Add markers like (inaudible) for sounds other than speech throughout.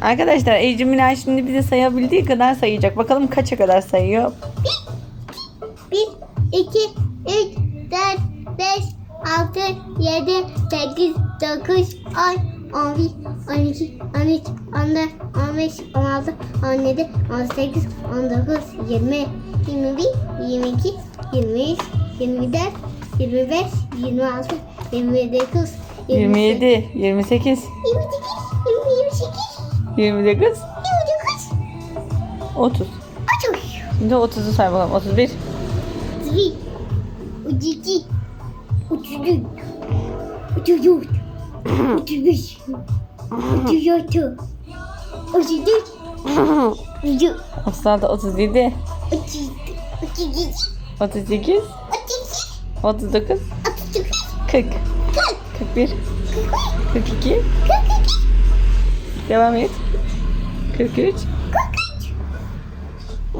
Arkadaşlar Ecemina şimdi bize sayabildiği kadar sayacak. Bakalım kaça kadar sayıyor. 1, 2, 3, 4, 5, 6, 7, 8, 9, 10, 11, 12, 13, 14, 15, 16, 17, 18, 19, 20, 21, 22, 23, 24, 25, 26, 29, 27, 28, 28, 28, 29, 29, 30. 30, Şimdi 30'u say bakalım. 31, 31, 32, 33, 34, 35, 36, 34, 35, 36, 37, 38, 38, 38, 39, 39, 40, 41, 42. Devam et. 43,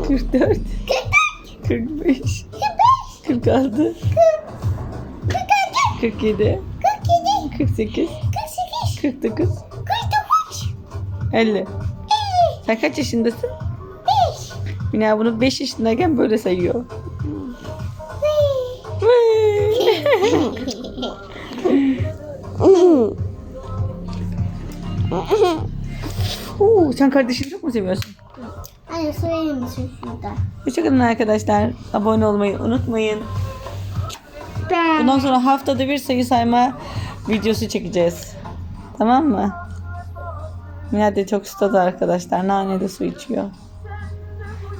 44, 45, 46, 47, 48, 49, 50. Sen kaç yaşındasın? Mina bunu 5 yaşındayken böyle sayıyor. (laughs) Oo, sen kardeşini çok mu seviyorsun? Anne söyler misin şurada? Hoşçakalın arkadaşlar. Abone olmayı unutmayın. Bundan sonra haftada bir sayı sayma videosu çekeceğiz. Tamam mı? Mina detoksta da arkadaşlar. Nane de su içiyor.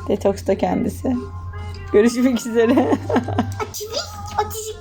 Detoksta kendisi. Görüşmek üzere. 32, 32,